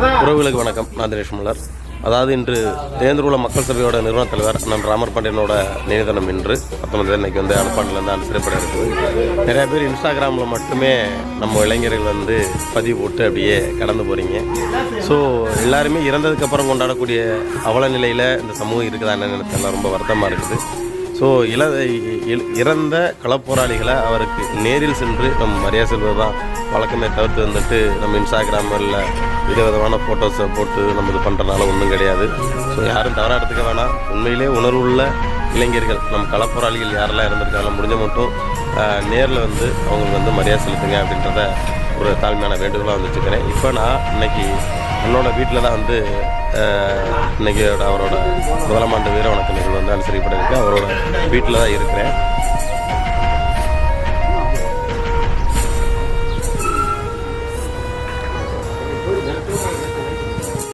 உறவுகளுக்கு வணக்கம். நான் தினேஷ் மலர் அதாவது இன்று தேர்ந்தெடுவுள்ள மக்கள் சபையோட நிறுவன தலைவர் அண்ணன் ராமர் பாண்டியனோட நினைதனம் இன்று. பத்தொன்பது இன்னைக்கு வந்து அனுப்பாண்டிலேருந்து அனுப்பிடப்பட இருக்குது நிறைய பேர் இன்ஸ்டாகிராமில் மட்டுமே நம்ம இளைஞர்கள் வந்து பதிவு போட்டு அப்படியே கடந்து போகிறீங்க ஸோ எல்லாருமே இறந்ததுக்கப்புறம் கொண்டாடக்கூடிய அவல நிலையில் இந்த சமூகம் இருக்குதா என்னன்னு எனக்கு ரொம்ப வருத்தமாக இருக்குது. ஸோ இள இ- இறந்த களப்போராளிகளை அவருக்கு நேரில் சென்று நம்ம மரியாதை செல்வது தான் வழக்கமே தவிர்த்து வந்துட்டு நம்ம இன்ஸ்டாகிராமில் விதவிதமான ஃபோட்டோஸை போட்டு நம்ம இது பண்ணுறதுனால ஒன்றும் கிடையாது. ஸோ யாரும் தவறாக எடுத்துக்க வேணாம். உண்மையிலே உணர்வுள்ள இளைஞர்கள் நம்ம களப்போராளிகள் யாரெல்லாம் இருந்திருக்காங்களோ முடிஞ்ச மட்டும் நேரில் வந்து அவங்களுக்கு வந்து மரியாதை செலுத்துங்க அப்படின்றத ஒரு தாழ்மையான வேண்டுகோளாக வந்து இப்போ நான் இன்னைக்கு என்னோடய வீட்டில் தான் வந்து அஹ், இன்னைக்கு அவரோட முதலாம் வீர வணக்க நிகழ்வு வந்து அனுசரிக்கப்பட அவரோட வீட்டில் தான் இருக்கிறேன்.